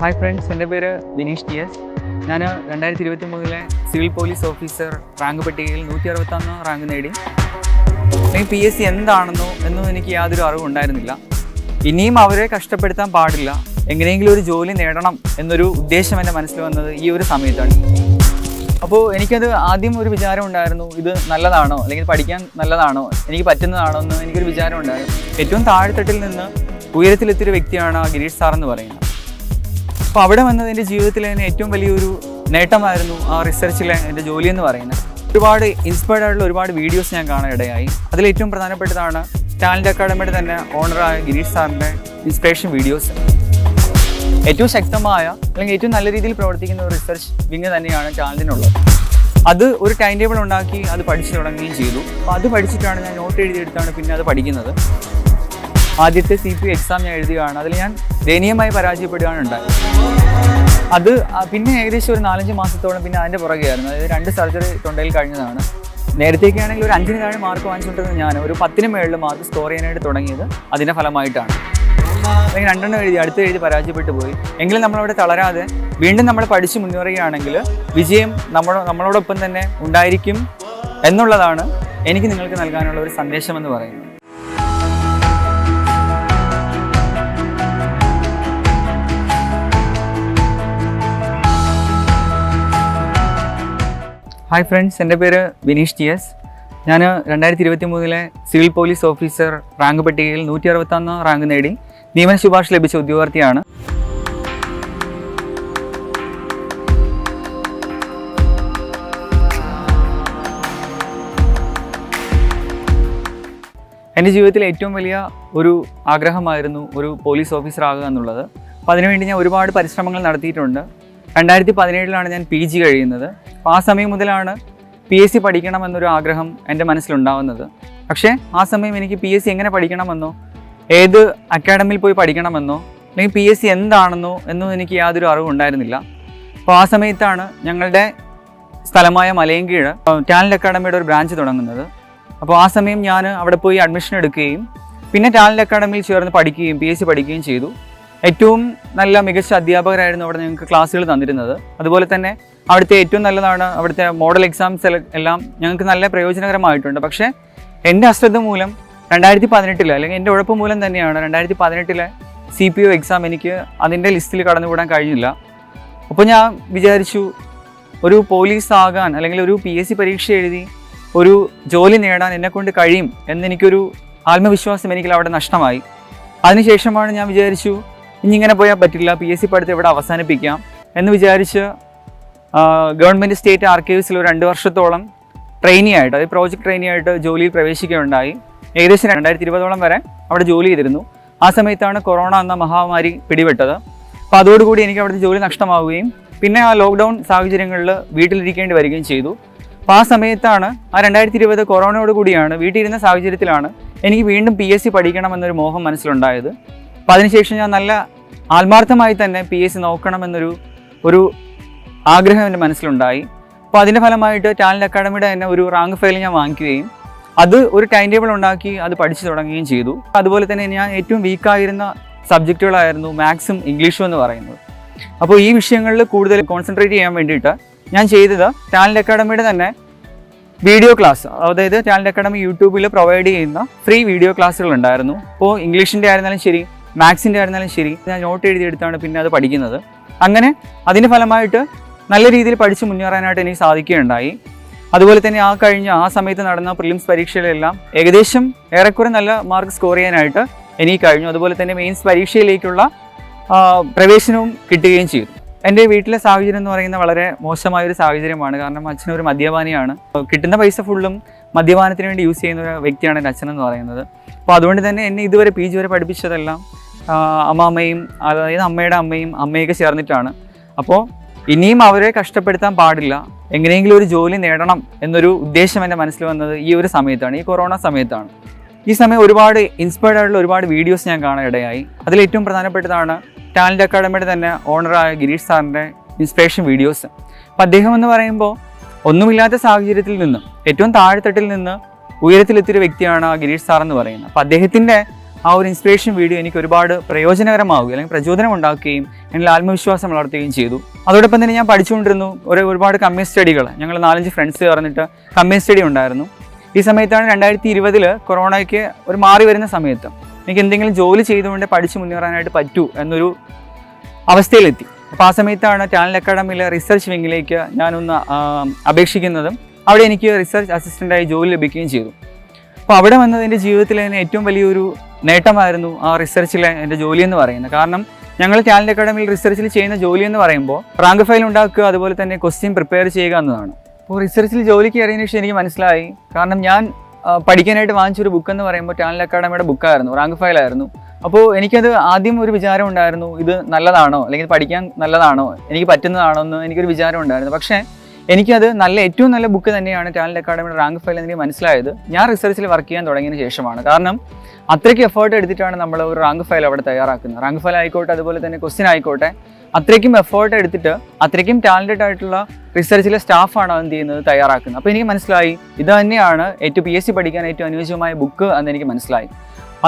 Hi friends എന്റെ പേര് Vineesh T S ഞാൻ രണ്ടായിരത്തി ഇരുപത്തി മൂന്നിലെ സിവിൽ പോലീസ് ഓഫീസർ റാങ്ക് പട്ടികയിൽ നൂറ്റി അറുപത്തൊന്ന് റാങ്ക് നേടി. ഈ പി എസ് സി എന്താണെന്നോ എന്നും എനിക്ക് യാതൊരു അറിവുണ്ടായിരുന്നില്ല ഇനിയും അവരെ കഷ്ടപ്പെടുത്താൻ പാടില്ല. എങ്ങനെയെങ്കിലും ഒരു ജോലി നേടണം എന്നൊരു ഉദ്ദേശം എന്റെ മനസ്സിൽ വന്നത് ഈ ഒരു സമയത്താണ്. അപ്പോൾ എനിക്കത് ആദ്യം ഒരു വിചാരം ഉണ്ടായിരുന്നു ഇത് നല്ലതാണോ? അല്ലെങ്കിൽ പഠിക്കാൻ നല്ലതാണോ? എനിക്ക് പറ്റുന്നതാണോ എന്ന് എനിക്കൊരു വിചാരം ഉണ്ടായിരുന്നു. ഏറ്റവും താഴെത്തട്ടിൽ നിന്ന് ഉയരത്തിലെത്തിയൊരു വ്യക്തിയാണ് ഗിരീഷ് സാർ എന്ന് പറയുന്നത്. അപ്പോൾ അവിടെ വന്നത് എന്റെ ജീവിതത്തിൽ തന്നെ ഏറ്റവും വലിയൊരു നേട്ടമായിരുന്നു ആ റിസർച്ചിലെ എന്റെ ജോലി എന്ന് പറയുന്നത്. ഒരുപാട് ഇൻസ്പയർഡ് ആയിട്ടുള്ള ഒരുപാട് വീഡിയോസ് ഞാൻ കാണാൻ ഇടയായി. അതിൽ ഏറ്റവും പ്രധാനപ്പെട്ടതാണ് ടാലന്റ് അക്കാഡമിയുടെ തന്നെ ഓണറായ ഗിരീഷ് സാറിന്റെ ഇൻസ്പിറേഷൻ വീഡിയോസ് ഏറ്റവും ശക്തമായ അല്ലെങ്കിൽ ഏറ്റവും നല്ല രീതിയിൽ പ്രവർത്തിക്കുന്ന ഒരു റിസർച്ച് വിങ് തന്നെയാണ് ടാലന്റിനുള്ളത് അത് ഒരു ടൈം ടേബിൾ ഉണ്ടാക്കി അത് പഠിച്ചു തുടങ്ങുകയും ചെയ്തു. അപ്പോൾ അത് പഠിച്ചിട്ടാണ് ഞാൻ നോട്ട് എഴുതിയെടുത്താണ് പിന്നെ അത് പഠിക്കുന്നത്. ആദ്യത്തെ സി പി എക്സാം ഞാൻ എഴുതിയാണ് അതിൽ ഞാൻ ദയനീയമായി പരാജയപ്പെടുകയാണ് ഉണ്ടായത് അത് പിന്നെ ഏകദേശം ഒരു നാലഞ്ച് മാസത്തോളം പിന്നെ അതിന്റെ പുറകെയായിരുന്നു. അതായത് രണ്ട് സർജറി തൊണ്ടയിൽ കഴിഞ്ഞതാണ്. നേരത്തേക്കാണെങ്കിൽ ഒരു അഞ്ചിന് താഴെ മാർക്ക് വാങ്ങിച്ചുകൊണ്ടിരുന്ന ഞാൻ ഒരു പത്തിന് മേളിൽ മാർക്ക് സ്കോർ ചെയ്യാനായിട്ട് തുടങ്ങിയത് അതിന്റെ ഫലമായിട്ടാണ്. അല്ലെങ്കിൽ രണ്ടെണ്ണം എഴുതി അടുത്ത് എഴുതി പരാജയപ്പെട്ടു പോയി. എങ്കിലും നമ്മളവിടെ തളരാതെ വീണ്ടും നമ്മൾ പഠിച്ച് മുന്നേറുകയാണെങ്കിൽ വിജയം നമ്മൾ നമ്മളോടൊപ്പം തന്നെ ഉണ്ടായിരിക്കും എന്നുള്ളതാണ് എനിക്ക് നിങ്ങൾക്ക് നൽകാനുള്ള ഒരു സന്ദേശം എന്ന് പറയുന്നത്. ഹായ് ഫ്രണ്ട്സ് എന്റെ പേര് വിനീഷ് ടി എസ് ഞാൻ രണ്ടായിരത്തി ഇരുപത്തി മൂന്നിലെ സിവിൽ പോലീസ് ഓഫീസർ റാങ്ക് പട്ടികയിൽ നൂറ്റി അറുപത്തൊന്ന് റാങ്ക് നേടി. നിയമന ശുപാർശ ലഭിച്ച ഉദ്യോഗാർത്ഥിയാണ്. എന്റെ ജീവിതത്തിലെ ഏറ്റവും വലിയ ഒരു ആഗ്രഹമായിരുന്നു ഒരു പോലീസ് ഓഫീസർ ആകുക എന്നുള്ളത്. അപ്പോൾ അതിനുവേണ്ടി ഞാൻ ഒരുപാട് പരിശ്രമങ്ങൾ നടത്തിയിട്ടുണ്ട്. രണ്ടായിരത്തി പതിനേഴിലാണ് ഞാൻ പി ജി കഴിയുന്നത്. അപ്പോൾ ആ സമയം മുതലാണ് പി എസ് സി പഠിക്കണം എന്നൊരു ആഗ്രഹം എന്റെ മനസ്സിലുണ്ടാവുന്നത്. പക്ഷേ ആ സമയം എനിക്ക് പി എസ് സി എങ്ങനെ പഠിക്കണമെന്നോ ഏത് അക്കാഡമിയിൽ പോയി പഠിക്കണമെന്നോ അല്ലെങ്കിൽ പി എസ് സി എന്താണെന്നോ എന്നോ എനിക്ക് യാതൊരു അറിവുണ്ടായിരുന്നില്ല അപ്പോൾ ആ സമയത്താണ് ഞങ്ങളുടെ സ്ഥലമായ മലയങ്കീഴ് ടാലന്റ് അക്കാഡമിയുടെ ഒരു ബ്രാഞ്ച് തുടങ്ങുന്നത്. അപ്പോൾ ആ സമയം ഞാൻ അവിടെ പോയി അഡ്മിഷൻ എടുക്കുകയും പിന്നെ ടാലന്റ് അക്കാഡമിയിൽ ചേർന്ന് പഠിക്കുകയും പി എസ് സി പഠിക്കുകയും ചെയ്തു. ഏറ്റവും നല്ല മികച്ച അധ്യാപകരായിരുന്നു അവിടെ ഞങ്ങൾക്ക് ക്ലാസ്സുകൾ തന്നിരുന്നത്. അതുപോലെ തന്നെ അവിടുത്തെ ഏറ്റവും നല്ലതാണ് അവിടുത്തെ മോഡൽ എക്സാംസ് എല്ലാം ഞങ്ങൾക്ക് നല്ല പ്രയോജനകരമായിട്ടുണ്ട്. പക്ഷേ എന്റെ അശ്രദ്ധ മൂലം രണ്ടായിരത്തി പതിനെട്ടിലെ അല്ലെങ്കിൽ എന്റെ ഉഴപ്പ് മൂലം തന്നെയാണ് രണ്ടായിരത്തി പതിനെട്ടിലെ സി പി ഒ എക്സാം എനിക്ക് അതിന്റെ ലിസ്റ്റിൽ കടന്നുകൂടാൻ കഴിഞ്ഞില്ല. അപ്പോൾ ഞാൻ വിചാരിച്ചു ഒരു പോലീസ് ആകാൻ അല്ലെങ്കിൽ ഒരു പി എസ് സി പരീക്ഷ എഴുതി ഒരു ജോലി നേടാൻ എന്നെക്കൊണ്ട് കഴിയും എന്നെനിക്കൊരു ആത്മവിശ്വാസം എനിക്ക് അവിടെ നഷ്ടമായി. അതിനുശേഷമാണ് ഞാൻ വിചാരിച്ചു ഇനി ഇങ്ങനെ പോയാൽ പറ്റില്ല. പി എസ് സി പഠിത്തം ഇവിടെ അവസാനിപ്പിക്കാം. എന്ന് വിചാരിച്ച് ഗവൺമെന്റ് സ്റ്റേറ്റ് ആർക്കൈവ്സിൽ ഒരു രണ്ട് വർഷത്തോളം ട്രെയിനി ആയിട്ട് അതായത് പ്രോജക്റ്റ് ട്രെയിനി ആയിട്ട് ജോലിയിൽ പ്രവേശിക്കുകയുണ്ടായി. ഏകദേശം രണ്ടായിരത്തി ഇരുപതോളം വരെ അവിടെ ജോലി ചെയ്തിരുന്നു. ആ സമയത്താണ് കൊറോണ എന്ന മഹാമാരി പിടിപെട്ടത്. അപ്പോൾ അതോടുകൂടി എനിക്ക് അവിടുത്തെ ജോലി നഷ്ടമാവുകയും പിന്നെ ആ ലോക്ക്ഡൗൺ സാഹചര്യങ്ങളിൽ വീട്ടിലിരിക്കേണ്ടി വരികയും ചെയ്തു. അപ്പോൾ ആ സമയത്താണ് ആ രണ്ടായിരത്തി ഇരുപത് കൊറോണയോട് കൂടിയാണ് വീട്ടിലിരുന്ന സാഹചര്യത്തിലാണ് എനിക്ക് വീണ്ടും പി എസ് സി പഠിക്കണം എന്നൊരു മോഹം മനസ്സിലുണ്ടായത്. അപ്പോൾ അതിനുശേഷം ഞാൻ നല്ല ആത്മാർത്ഥമായി തന്നെ പി എസ് സി നോക്കണമെന്നൊരു ഒരു ആഗ്രഹം എന്റെ മനസ്സിലുണ്ടായി. അപ്പോൾ അതിന്റെ ഫലമായിട്ട് ടാലന്റ് അക്കാഡമിയുടെ തന്നെ ഒരു റാങ്ക് ഫയൽ ഞാൻ വാങ്ങിക്കുകയും അത് ഒരു ടൈം ടേബിൾ ഉണ്ടാക്കി അത് പഠിച്ചു തുടങ്ങുകയും ചെയ്തു. അതുപോലെ തന്നെ ഞാൻ ഏറ്റവും വീക്കായിരുന്ന സബ്ജക്റ്റുകളായിരുന്നു മാത്സും ഇംഗ്ലീഷും എന്ന് പറയുന്നത്. അപ്പോൾ ഈ വിഷയങ്ങളിൽ കൂടുതൽ കോൺസെൻട്രേറ്റ് ചെയ്യാൻ വേണ്ടിയിട്ട് ഞാൻ ചെയ്തത് ടാലന്റ് അക്കാഡമിയുടെ തന്നെ വീഡിയോ ക്ലാസ് അതായത് ടാലന്റ് അക്കാഡമി യൂട്യൂബിൽ പ്രൊവൈഡ് ചെയ്യുന്ന ഫ്രീ വീഡിയോ ക്ലാസ്സുകൾ ഉണ്ടായിരുന്നു. അപ്പോൾ ഇംഗ്ലീഷിന്റെ ആയിരുന്നാലും ശരി മാത്സിന്റെ ആയിരുന്നാലും ശരി. ഞാൻ നോട്ട് എഴുതിയെടുത്താണ് പിന്നെ അത് പഠിക്കുന്നത്. അങ്ങനെ അതിന്റെ ഫലമായിട്ട് നല്ല രീതിയിൽ പഠിച്ച് മുന്നേറാനായിട്ട് എനിക്ക് സാധിക്കുകയുണ്ടായി. അതുപോലെ തന്നെ ആ കഴിഞ്ഞ ആ സമയത്ത് നടന്ന പ്രിലിംസ് പരീക്ഷയിലെല്ലാം ഏകദേശം ഏറെക്കുറെ നല്ല മാർക്ക് സ്കോർ ചെയ്യാനായിട്ട് എനിക്ക് കഴിഞ്ഞു. അതുപോലെ തന്നെ മെയിൻസ് പരീക്ഷയിലേക്കുള്ള പ്രവേശനവും കിട്ടുകയും ചെയ്തു. എന്റെ വീട്ടിലെ സാഹചര്യം എന്ന് പറയുന്നത് വളരെ മോശമായ ഒരു സാഹചര്യമാണ്. കാരണം അച്ഛനൊരു മദ്യപാനിയാണ്. കിട്ടുന്ന പൈസ ഫുള്ളും മദ്യപാനത്തിന് വേണ്ടി യൂസ് ചെയ്യുന്ന ഒരു വ്യക്തിയാണ് എന്റെ അച്ഛനെന്ന് പറയുന്നത്. അപ്പോൾ അതുകൊണ്ട് തന്നെ എന്നെ ഇതുവരെ പി വരെ പഠിപ്പിച്ചതെല്ലാം അമ്മാമ്മയും അതായത് അമ്മയുടെ അമ്മയും അമ്മയൊക്കെ ചേർന്നിട്ടാണ്. അപ്പോൾ ഇനിയും അവരെ കഷ്ടപ്പെടുത്താൻ പാടില്ല. എങ്ങനെയെങ്കിലും ഒരു ജോലി നേടണം എന്നൊരു ഉദ്ദേശം എന്റെ മനസ്സിൽ വന്നത് ഈ ഒരു സമയത്താണ് ഈ കൊറോണ സമയത്താണ്. ഈ സമയം ഒരുപാട് ഇൻസ്പയർഡ് ആയിട്ടുള്ള ഒരുപാട് വീഡിയോസ് ഞാൻ കാണാൻ ഇടയായി. അതിൽ ഏറ്റവും പ്രധാനപ്പെട്ടതാണ് ടാലന്റ് അക്കാഡമിയുടെ തന്നെ ഓണറായ ഗിരീഷ് സാറിന്റെ ഇൻസ്പിറേഷൻ വീഡിയോസ് അപ്പോൾ അദ്ദേഹം എന്ന് പറയുമ്പോൾ ഒന്നുമില്ലാത്ത സാഹചര്യത്തിൽ നിന്നും ഏറ്റവും താഴെത്തട്ടിൽ നിന്ന് ഉയരത്തിലെത്തിയൊരു വ്യക്തിയാണ് ഗിരീഷ് സാർ എന്ന് പറയുന്നത്. അപ്പോൾ അദ്ദേഹത്തിന്റെ ആ ഒരു ഇൻസ്പിറേഷൻ വീഡിയോ എനിക്ക് ഒരുപാട് പ്രയോജനകരമാവുകയും അല്ലെങ്കിൽ പ്രചോദനം ഉണ്ടാക്കുകയും എന്നിൽ ആത്മവിശ്വാസം വളർത്തുകയും ചെയ്തു. അതോടൊപ്പം തന്നെ ഞാൻ പഠിച്ചുകൊണ്ടിരുന്നു ഒരു ഒരുപാട് കമ്മി സ്റ്റഡികൾ. ഞങ്ങൾ നാലഞ്ച് ഫ്രണ്ട്സ് പറഞ്ഞിട്ട് കമ്മി സ്റ്റഡി ഉണ്ടായിരുന്നു. ഈ സമയത്താണ് രണ്ടായിരത്തി ഇരുപതിൽ കൊറോണയ്ക്ക് ഒരു മാറി വരുന്ന സമയത്ത് എനിക്ക് എന്തെങ്കിലും ജോലി ചെയ്തുകൊണ്ട് പഠിച്ച് മുന്നേറാനായിട്ട് പറ്റൂ എന്നൊരു അവസ്ഥയിലെത്തി. അപ്പോൾ ആ സമയത്താണ് ടാലന്റ് അക്കാഡമിയിലെ റിസർച്ച് വിങ്ങിലേക്ക് ഞാനൊന്ന് അപേക്ഷിക്കുന്നതും അവിടെ എനിക്ക് റിസർച്ച് അസിസ്റ്റന്റായി ജോലി ലഭിക്കുകയും ചെയ്തു. അപ്പോൾ അവിടെ വന്നത് എന്റെ ജീവിതത്തിലെ തന്നെ ഏറ്റവും വലിയൊരു നേട്ടമായിരുന്നു ആ റിസർച്ചിലെ എന്റെ ജോലി എന്ന് പറയുന്നത്. കാരണം ഞങ്ങൾ ടാലന്റ് അക്കാഡമിയിൽ റിസർച്ചിൽ ചെയ്യുന്ന ജോലി എന്ന് പറയുമ്പോൾ റാങ്ക് ഫയൽ ഉണ്ടാക്കുക അതുപോലെ തന്നെ ക്വസ്റ്റ്യൻ പ്രിപ്പയർ ചെയ്യുക എന്നതാണ്. അപ്പോൾ റിസർച്ചിൽ ജോലിക്ക് കയറിയതിനു ശേഷം എനിക്ക് മനസ്സിലായി. കാരണം ഞാൻ പഠിക്കാനായിട്ട് വാങ്ങിച്ചൊരു ബുക്ക് എന്ന് പറയുമ്പോൾ ടാലന്റ് അക്കാഡമിയുടെ ബുക്കായിരുന്നു റാങ്ക് ഫയലായിരുന്നു അപ്പോൾ എനിക്കത് ആദ്യം ഒരു വിചാരം ഉണ്ടായിരുന്നു ഇത് നല്ലതാണോ? അല്ലെങ്കിൽ പഠിക്കാൻ നല്ലതാണോ? എനിക്ക് പറ്റുന്നതാണോ എന്ന് എനിക്കൊരു വിചാരം ഉണ്ടായിരുന്നു. പക്ഷേ എനിക്കത് നല്ല ഏറ്റവും നല്ല ബുക്ക് തന്നെയാണ് ടാലന്റ് അക്കാഡമിയുടെ റാങ്ക് ഫയൽ എന്നെനിക്ക് മനസ്സിലായത്. ഞാൻ റിസർച്ചിൽ വർക്ക് ചെയ്യാൻ തുടങ്ങിയതിന് ശേഷമാണ്. കാരണം അത്രയ്ക്ക് എഫേർട്ട് എടുത്തിട്ടാണ് നമ്മൾ ഒരു റാങ്ക് ഫയൽ അവിടെ തയ്യാറാക്കുന്നത്. റാങ്ക് ഫയൽ ആയിക്കോട്ടെ അതുപോലെ തന്നെ ക്വസ്റ്റ്യൻ ആയിക്കോട്ടെ അത്രയ്ക്കും എഫേർട്ട് എടുത്തിട്ട് അത്രയ്ക്കും ടാലന്റഡ് ആയിട്ടുള്ള റിസർച്ചിലെ സ്റ്റാഫാണ് എന്ത് ചെയ്യുന്നത് തയ്യാറാക്കുന്നത്. അപ്പോൾ എനിക്ക് മനസ്സിലായി ഇത് തന്നെയാണ് ഏറ്റവും പി എസ് സി പഠിക്കാൻ ഏറ്റവും അനുയോജ്യമായ ബുക്ക് എന്ന് എനിക്ക് മനസ്സിലായി.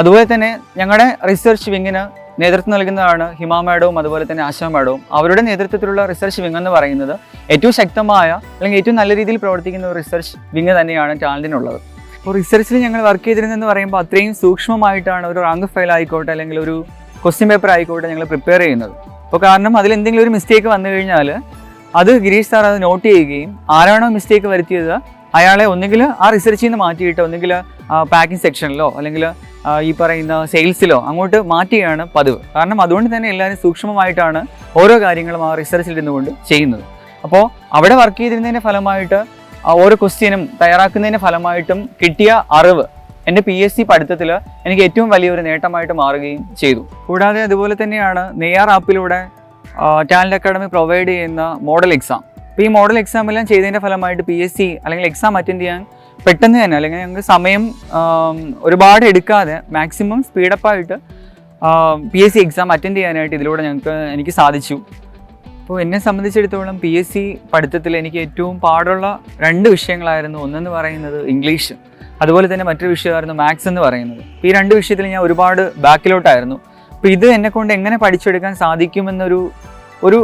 അതുപോലെ തന്നെ ഞങ്ങളുടെ റിസർച്ച് വിങ്ങിന് നേതൃത്വം നൽകുന്നതാണ് ഹിമ മാഡവും അതുപോലെ തന്നെ ആശാ മാഡവും. അവരുടെ നേതൃത്വത്തിലുള്ള റിസർച്ച് വിങ് എന്ന് പറയുന്നത് ഏറ്റവും ശക്തമായ അല്ലെങ്കിൽ ഏറ്റവും നല്ല രീതിയിൽ പ്രവർത്തിക്കുന്ന ഒരു റിസർച്ച് വിങ് തന്നെയാണ് ടാലന്റിനുള്ളത് അപ്പോൾ റിസർച്ചിൽ ഞങ്ങൾ വർക്ക് ചെയ്തിരുന്നതെന്ന് പറയുമ്പോൾ അത്രയും സൂക്ഷ്മമായിട്ടാണ് ഒരു റാങ്ക് ഫയൽ ആയിക്കോട്ടെ അല്ലെങ്കിൽ ഒരു ക്വസ്റ്റ്യൻ പേപ്പർ ആയിക്കോട്ടെ ഞങ്ങൾ പ്രിപ്പയർ ചെയ്യുന്നത്. അപ്പോൾ കാരണം അതിൽ എന്തെങ്കിലും ഒരു മിസ്റ്റേക്ക് വന്നു കഴിഞ്ഞാൽ അത് ഗിരീഷ് സാർ അത് നോട്ട് ചെയ്യുകയും ആരാണോ മിസ്റ്റേക്ക് വരുത്തിയത് അയാളെ ഒന്നുകിൽ ആ റിസർച്ചിൽ നിന്ന് മാറ്റിയിട്ട് ഒന്നുകിൽ പാക്കിംഗ് സെക്ഷനിലോ അല്ലെങ്കിൽ ഈ പറയുന്ന സെയിൽസിലോ അങ്ങോട്ട് മാറ്റുകയാണ് പതിവ്. കാരണം അതുകൊണ്ട് തന്നെ എല്ലാവരും സൂക്ഷ്മമായിട്ടാണ് ഓരോ കാര്യങ്ങളും ആ റിസർച്ചിൽ ഇരുന്നുകൊണ്ട് ചെയ്യുന്നത്. അപ്പോൾ അവിടെ വർക്ക് ചെയ്തിരുന്നതിന്റെ ഫലമായിട്ട് ഓരോ ക്വസ്റ്റ്യനും തയ്യാറാക്കുന്നതിന്റെ ഫലമായിട്ടും കിട്ടിയ അറിവ് എന്റെ പി എസ് സി പഠിത്തത്തിൽ എനിക്ക് ഏറ്റവും വലിയൊരു നേട്ടമായിട്ട് മാറുകയും ചെയ്തു. കൂടാതെ അതുപോലെ തന്നെയാണ് നെയ്യാർ ആപ്പിലൂടെ ടാലന്റ് അക്കാഡമി പ്രൊവൈഡ് ചെയ്യുന്ന മോഡൽ എക്സാം അപ്പോൾ ഈ മോഡൽ എക്സാം എല്ലാം ചെയ്തതിന്റെ ഫലമായിട്ട് പി എസ് സി അല്ലെങ്കിൽ എക്സാം അറ്റൻഡ് ചെയ്യാൻ പെട്ടെന്ന് തന്നെ അല്ലെങ്കിൽ ഞങ്ങൾക്ക് സമയം ഒരുപാട് എടുക്കാതെ maximum സ്പീഡപ്പായിട്ട് P S C exam attend ചെയ്യാനായിട്ട് ഇതിലൂടെ ഞങ്ങൾക്ക് എനിക്ക് സാധിച്ചു. അപ്പോൾ എന്നെ സംബന്ധിച്ചിടത്തോളം പി എസ് സി പഠിത്തത്തിൽ എനിക്ക് ഏറ്റവും പാടുള്ള രണ്ട് വിഷയങ്ങളായിരുന്നു. ഒന്നെന്ന് പറയുന്നത് ഇംഗ്ലീഷ് അതുപോലെ തന്നെ മറ്റൊരു വിഷയമായിരുന്നു മാത്സ് എന്ന് പറയുന്നത്. ഈ രണ്ട് വിഷയത്തിൽ ഞാൻ ഒരുപാട് ബാക്കിലോട്ടായിരുന്നു. അപ്പോൾ ഇത് എന്നെ കൊണ്ട് എങ്ങനെ പഠിച്ചെടുക്കാൻ സാധിക്കുമെന്നൊരു ഒരു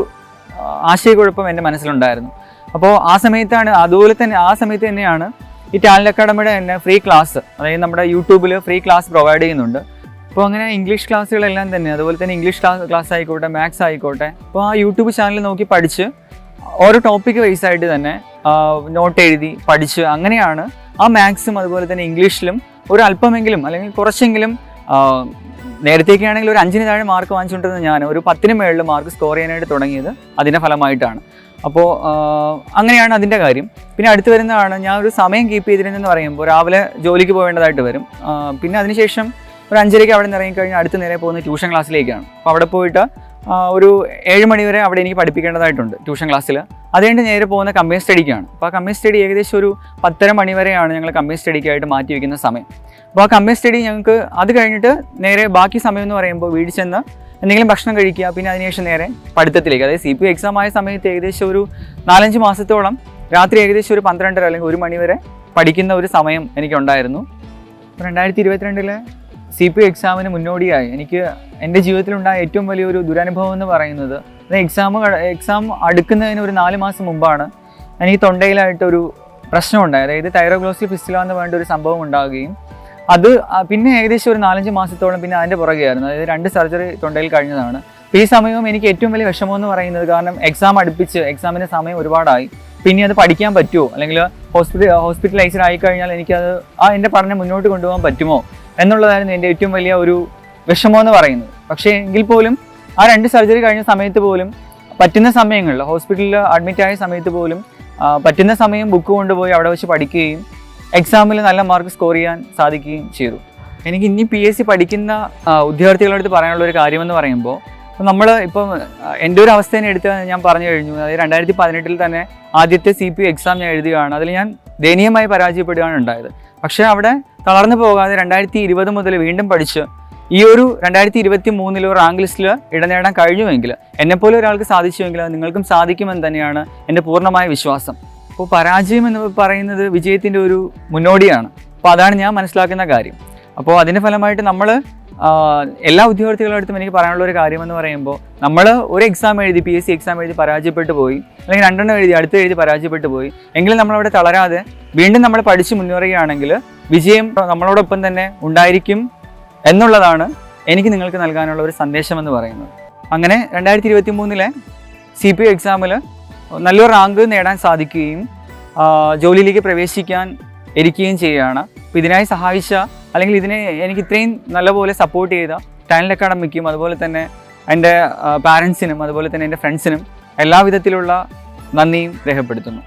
ആശയക്കുഴപ്പം എന്റെ മനസ്സിലുണ്ടായിരുന്നു. അപ്പോൾ ആ സമയത്താണ് അതുപോലെ തന്നെ ആ സമയത്ത് തന്നെയാണ് ഈ ടാലന്റ് അക്കാഡമിയുടെ തന്നെ ഫ്രീ ക്ലാസ് അതായത് നമ്മുടെ യൂട്യൂബിൽ ഫ്രീ ക്ലാസ് പ്രൊവൈഡ് ചെയ്യുന്നുണ്ട്. അപ്പോൾ അങ്ങനെ ഇംഗ്ലീഷ് ക്ലാസ്സുകളെല്ലാം തന്നെ അതുപോലെ തന്നെ ഇംഗ്ലീഷ് ക്ലാസ് ക്ലാസ് ആയിക്കോട്ടെ മാത്സ് ആയിക്കോട്ടെ അപ്പോൾ ആ യൂട്യൂബ് ചാനൽ നോക്കി പഠിച്ച് ഓരോ ടോപ്പിക്ക് വൈസ് ആയിട്ട് തന്നെ നോട്ട് എഴുതി പഠിച്ച് അങ്ങനെയാണ് ആ മാത്സും അതുപോലെ തന്നെ ഇംഗ്ലീഷിലും ഒരു അല്പമെങ്കിലും അല്ലെങ്കിൽ കുറച്ചെങ്കിലും ആ, നേരത്തേക്കാണെങ്കിൽ ഒരു അഞ്ചിന് താഴെ മാർക്ക് വാങ്ങിച്ചുകൊണ്ടിരുന്ന ഞാൻ ഒരു പത്തിന് മേളിൽ മാർക്ക് സ്കോർ ചെയ്യാനായിട്ട് തുടങ്ങിയത് അതിന്റെ ഫലമായിട്ടാണ്. അപ്പോൾ അങ്ങനെയാണ് അതിന്റെ കാര്യം. പിന്നെ അടുത്ത് വരുന്നതാണ് ഞാൻ ഒരു സമയം കീപ്പ് ചെയ്തിരുന്നെന്ന് പറയുമ്പോൾ രാവിലെ ജോലിക്ക് പോകേണ്ടതായിട്ട് വരും. പിന്നെ അതിനുശേഷം ഒരു അഞ്ചരയ്ക്ക് അവിടെ നിന്ന് ഇറങ്ങിക്കഴിഞ്ഞാൽ അടുത്ത നേരെ പോകുന്ന ട്യൂഷൻ ക്ലാസ്സിലേക്കാണ് അപ്പോൾ അവിടെ പോയിട്ട് ഒരു ഏഴ് മണി വരെ അവിടെ എനിക്ക് പഠിപ്പിക്കേണ്ടതായിട്ടുണ്ട് ട്യൂഷൻ ക്ലാസ്സിൽ. അതുകഴിഞ്ഞ് നേരെ പോകുന്ന കമ്പനി സ്റ്റഡിക്കാണ്. അപ്പോൾ ആ കമ്പനി സ്റ്റഡി ഏകദേശം ഒരു പത്തര മണി വരെയാണ് ഞങ്ങൾ കമ്പനി സ്റ്റഡിക്കായിട്ട് മാറ്റി വയ്ക്കുന്ന സമയം. അപ്പോൾ ആ കമ്പനി സ്റ്റഡി ഞങ്ങൾക്ക് അത് കഴിഞ്ഞിട്ട് നേരെ ബാക്കി സമയം എന്ന് പറയുമ്പോൾ വീട് ചെന്ന് എന്തെങ്കിലും ഭക്ഷണം കഴിക്കുക പിന്നെ അതിനുശേഷം നേരെ പഠിത്തത്തിലേക്ക്. അതായത് സി പി എക്സാം ആയ സമയത്ത് ഏകദേശം ഒരു നാലഞ്ച് മാസത്തോളം രാത്രി ഏകദേശം ഒരു പന്ത്രണ്ടര അല്ലെങ്കിൽ ഒരു മണി വരെ പഠിക്കുന്ന ഒരു സമയം എനിക്കുണ്ടായിരുന്നു. രണ്ടായിരത്തി ഇരുപത്തിരണ്ടിലെ സി പി എക്സാമിന് മുന്നോടിയായി. എനിക്ക് എന്റെ ജീവിതത്തിലുണ്ടായ ഏറ്റവും വലിയൊരു ദുരനുഭവം എന്ന് പറയുന്നത് എക്സാം എക്സാം അടുക്കുന്നതിന് ഒരു നാല് മാസം മുമ്പാണ് എനിക്ക് തൊണ്ടയിലായിട്ടൊരു പ്രശ്നമുണ്ടായി. അതായത് തൈറോഗ്ലോസി ഫിസ്റ്റില എന്ന് വേണ്ട ഒരു സംഭവം ഉണ്ടാവുകയും അത് പിന്നെ ഏകദേശം ഒരു നാലഞ്ച് മാസത്തോളം പിന്നെ അതിന്റെ പുറകെയായിരുന്നു. അതായത് രണ്ട് സർജറി തൊണ്ടയിൽ കഴിഞ്ഞതാണ്. അപ്പോൾ ഈ സമയവും എനിക്ക് ഏറ്റവും വലിയ വിഷമം എന്ന് പറയുന്നത് കാരണം എക്സാം അടുപ്പിച്ച് എക്സാമിന്റെ സമയം ഒരുപാടായി. പിന്നെ അത് പഠിക്കാൻ പറ്റുമോ? അല്ലെങ്കിൽ ഹോസ്പിറ്റൽ ഹോസ്പിറ്റലൈസ്ഡ് ആയി കഴിഞ്ഞാൽ എനിക്കത് ആ എന്റെ പഠനം മുന്നോട്ട് കൊണ്ടുപോകാൻ പറ്റുമോ? എന്നുള്ളതായിരുന്നു എന്റെ ഏറ്റവും വലിയ ഒരു വിഷമം എന്ന് പറയുന്നത്. പക്ഷേ എങ്കിൽ പോലും ആ രണ്ട് സർജറി കഴിഞ്ഞ സമയത്ത് പോലും പറ്റുന്ന സമയങ്ങളിൽ ഹോസ്പിറ്റലിൽ അഡ്മിറ്റ് ആയ സമയത്ത് പോലും പറ്റുന്ന സമയം ബുക്ക് കൊണ്ടുപോയി അവിടെ വെച്ച് പഠിക്കുകയും എക്സാമിൽ നല്ല മാർക്ക് സ്കോർ ചെയ്യാൻ സാധിക്കുകയും ചെയ്തു. എനിക്ക് ഇനി പി എസ് സി പഠിക്കുന്ന ആ, ഉദ്യോഗാർത്ഥികളുടെ അടുത്ത് പറയാനുള്ള ഒരു കാര്യമെന്ന് പറയുമ്പോൾ നമ്മൾ ഇപ്പം എന്റെ ഒരു അവസ്ഥ തന്നെ എടുത്ത് ഞാൻ പറഞ്ഞു കഴിഞ്ഞു. അതായത് രണ്ടായിരത്തി പതിനെട്ടിൽ തന്നെ ആദ്യത്തെ സി പി എക്സാം ഞാൻ എഴുതുകയാണ്. അതിൽ ഞാൻ ദയനീയമായി പരാജയപ്പെടുകയാണ് ഉണ്ടായത്. പക്ഷേ അവിടെ തളർന്നു പോകാതെ രണ്ടായിരത്തി ഇരുപത് മുതൽ വീണ്ടും പഠിച്ച് ഈ ഒരു രണ്ടായിരത്തി ഇരുപത്തി മൂന്നിലോ റാങ്ക് ലിസ്റ്റിൽ ഇടനേടാൻ കഴിഞ്ഞുവെങ്കിൽ എന്നെപ്പോലെ ഒരാൾക്ക് സാധിച്ചുവെങ്കിൽ നിങ്ങൾക്കും സാധിക്കുമെന്ന് തന്നെയാണ് എന്റെ പൂർണമായ വിശ്വാസം. അപ്പോൾ പരാജയം എന്ന് പറയുന്നത് വിജയത്തിന്റെ ഒരു മുന്നോടിയാണ്. അപ്പോൾ അതാണ് ഞാൻ മനസ്സിലാക്കുന്ന കാര്യം. അപ്പോൾ അതിന്റെ ഫലമായിട്ട് നമ്മൾ എല്ലാ ഉദ്യോഗാർത്ഥികളടുത്തും എനിക്ക് പറയാനുള്ള ഒരു കാര്യം എന്ന് പറയുമ്പോൾ നമ്മൾ ഒരു എക്സാം എഴുതി പി എസ് സി എക്സാം എഴുതി പരാജയപ്പെട്ടു പോയി അല്ലെങ്കിൽ രണ്ടെണ്ണം എഴുതി അടുത്ത് എഴുതി പരാജയപ്പെട്ടു പോയി എങ്കിലും നമ്മളവിടെ തളരാതെ വീണ്ടും നമ്മൾ പഠിച്ച് മുന്നേറുകയാണെങ്കിൽ വിജയം നമ്മളോടൊപ്പം തന്നെ ഉണ്ടായിരിക്കും എന്നുള്ളതാണ് എനിക്ക് നിങ്ങൾക്ക് നൽകാനുള്ള ഒരു സന്ദേശം എന്ന് പറയുന്നത്. അങ്ങനെ രണ്ടായിരത്തി ഇരുപത്തി മൂന്നിലെ സി പി എക്സാമിൽ നല്ലൊരു റാങ്ക് നേടാൻ സാധിക്കുകയും ജോലിയിലേക്ക് പ്രവേശിക്കാൻ ഇരിക്കുകയും ചെയ്യുകയാണ്. അപ്പോൾ ഇതിനായി സഹായിച്ച അല്ലെങ്കിൽ ഇതിനെ എനിക്ക് ഇത്രയും നല്ലപോലെ സപ്പോർട്ട് ചെയ്ത ടാലന്റ് അക്കാഡമിക്കും അതുപോലെ തന്നെ എന്റെ പാരൻസിനും അതുപോലെ തന്നെ എന്റെ ഫ്രണ്ട്സിനും എല്ലാവിധത്തിലുള്ള നന്ദിയും രേഖപ്പെടുത്തുന്നു.